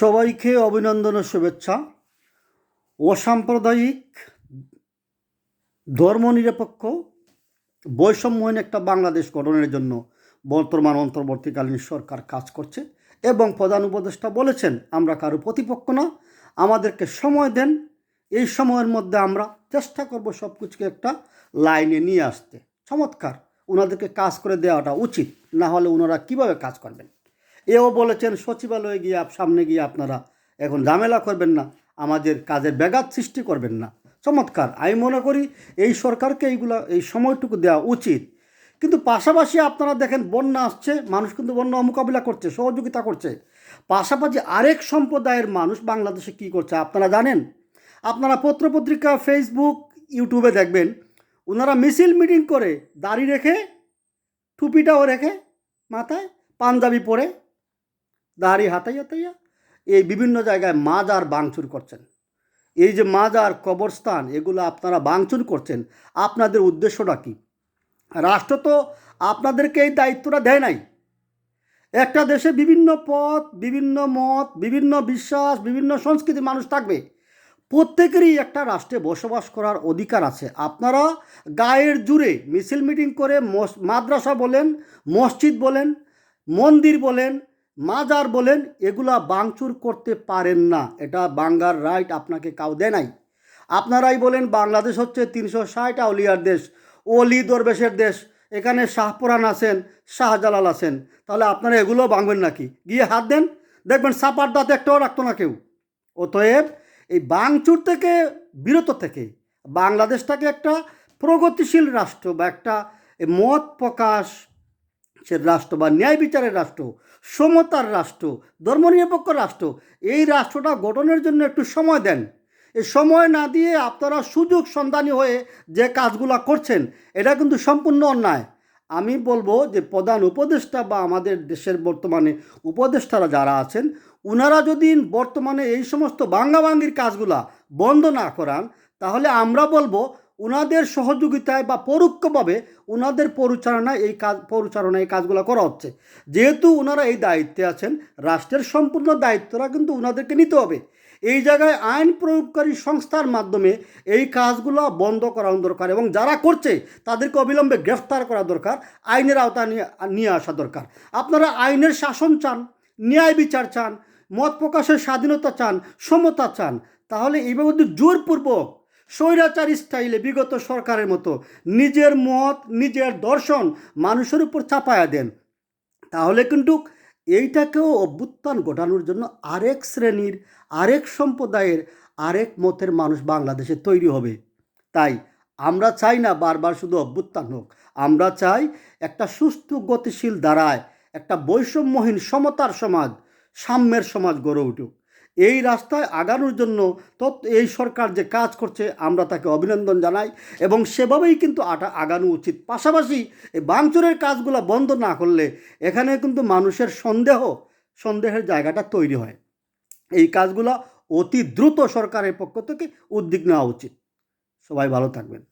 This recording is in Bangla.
সবাইকে অভিনন্দন ও শুভেচ্ছা। অসাম্প্রদায়িক ধর্মনিরপেক্ষ বৈষম্যহীন একটা বাংলাদেশ গঠনের জন্য বর্তমান অন্তর্বর্তীকালীন সরকার কাজ করছে এবং প্রধান উপদেষ্টা বলেছেন, আমরা কারও প্রতিপক্ষ না, আমাদেরকে সময় দেন, এই সময়ের মধ্যে আমরা চেষ্টা করব সব কিছুকে একটা লাইনে নিয়ে আসতে। চমৎকার ওনাদেরকে কাজ করে দেওয়াটা উচিত, না হলে ওনারা কীভাবে কাজ করবেন? এও বলেছেন, সচিবালয়ে গিয়ে সামনে গিয়ে আপনারা এখন ঝামেলা করবেন না, আমাদের কাজের ব্যাঘাত সৃষ্টি করবেন না। চমৎকার, আমি মনে করি এই সরকারকে এইগুলা, এই সময়টুকু দেওয়া উচিত। কিন্তু পাশাপাশি আপনারা দেখেন, বন্যা আসছে, মানুষ কিন্তু বন্যা মোকাবিলা করছে, সহযোগিতা করছে। পাশাপাশি আরেক সম্প্রদায়ের মানুষ বাংলাদেশে কী করছে, আপনারা জানেন? আপনারা পত্রপত্রিকা ফেসবুক ইউটিউবে দেখবেন ওনারা মিছিল মিটিং করে দাড়ি রেখে, টুপিটাও রেখে মাথায় পাঞ্জাবি পরে দাড়ি হাতাই হাতাইয়া এই বিভিন্ন জায়গায় মাজার বাংচুর করছেন। এই যে মাজার কবরস্থান, এগুলো আপনারা বাংচুর করছেন, আপনাদের উদ্দেশ্যটা কী? রাষ্ট্র তো আপনাদেরকে এই দায়িত্বটা দেয় নাই। একটা দেশে বিভিন্ন পথ, বিভিন্ন মত, বিভিন্ন বিশ্বাস, বিভিন্ন সংস্কৃতির মানুষ থাকবে। প্রত্যেকেরই একটা রাষ্ট্রে বসবাস করার অধিকার আছে। আপনারা গায়ের জুড়ে মিছিল মিটিং করে মাদ্রাসা বলেন, মসজিদ বলেন, মন্দির বলেন মাজার বলেন, এগুলা বাংচুর করতে পারেন না। এটা বাঙ্গার রাইট আপনাকে কাউ দেয় নাই। আপনারাই বলেন, বাংলাদেশ হচ্ছে তিনশো ষাট আউলিয়ার দেশ অলি দরবেশের দেশ। এখানে শাহপুরান আছেন, শাহজালাল আছেন। তাহলে আপনারা এগুলো ভাঙবেন নাকি? গিয়ে হাত দেন। দেখবেন সাপার দাঁত একটাও রাখতো না কেউ। অতএব এই বাংচুর থেকে, বিরত থেকে, বাংলাদেশটাকে একটা প্রগতিশীল রাষ্ট্র বা একটা মত প্রকাশ সে রাষ্ট্র বা ন্যায় বিচারের রাষ্ট্র, সমতার রাষ্ট্র, ধর্মনিরপেক্ষ রাষ্ট্র, এই রাষ্ট্রটা গঠনের জন্য একটু সময় দেন। এই সময় না দিয়ে আপনারা সুযোগ সন্ধানী হয়ে যে কাজগুলো করছেন, এটা কিন্তু সম্পূর্ণ অন্যায়। আমি বলব যে প্রধান উপদেষ্টা বা আমাদের দেশের বর্তমানে উপদেষ্টারা যারা আছেন ওনারা যদি বর্তমানে এই সমস্ত বাঙ্গাবাঙ্গির কাজগুলা বন্ধ না করান, তাহলে আমরা বলব ওনাদের সহযোগিতায় বা পরোক্ষভাবে ওনাদের পরিচালনায় এই কাজ, পরিচালনায় এই কাজগুলো করা হচ্ছে। যেহেতু ওনারা এই দায়িত্বে আছেন, রাষ্ট্রের সম্পূর্ণ দায়িত্বটা কিন্তু ওনাদেরকে নিতে হবে। এই জায়গায় আইন প্রয়োগকারী সংস্থার মাধ্যমে এই কাজগুলো বন্ধ করা দরকার এবং যারা করছে, তাদেরকে অবিলম্বে গ্রেফতার করা দরকার, আইনের আওতা নিয়ে আসা দরকার। আপনারা আইনের শাসন চান, ন্যায় বিচার চান, মত প্রকাশের স্বাধীনতা চান, সমতা চান, তাহলে এইভাবে জোরপূর্বক স্বৈরাচার স্টাইলে বিগত সরকারের মতো নিজের মত, নিজের দর্শন মানুষের উপর চাপায়া দেন। তাহলে কিন্তু এইটাকেও অভ্যুত্থান ঘটানোর জন্য আরেক শ্রেণির, আরেক সম্প্রদায়ের, আরেক মতের মানুষ বাংলাদেশে তৈরি হবে। তাই আমরা চাই না বারবার শুধু অভ্যুত্থান হোক, আমরা চাই একটা সুস্থ, গতিশীল, দাঁড়ায়, একটা বৈষম্যহীন, সমতার সমাজ, সাম্যের সমাজ গড়ে উঠুক। এই রাস্তায় আগানোর জন্য তত এই সরকার যে কাজ করছে, আমরা তাকে অভিনন্দন জানাই এবং সেভাবেই কিন্তু আটা আগানো উচিত। পাশাপাশি এই বাংচুরের কাজগুলো বন্ধ না করলে এখানে কিন্তু মানুষের সন্দেহ, সন্দেহের জায়গাটা তৈরি হয়। এই কাজগুলো অতি দ্রুত সরকারের পক্ষ থেকে উদ্যোগ নেওয়া উচিত। সবাই ভালো থাকবেন।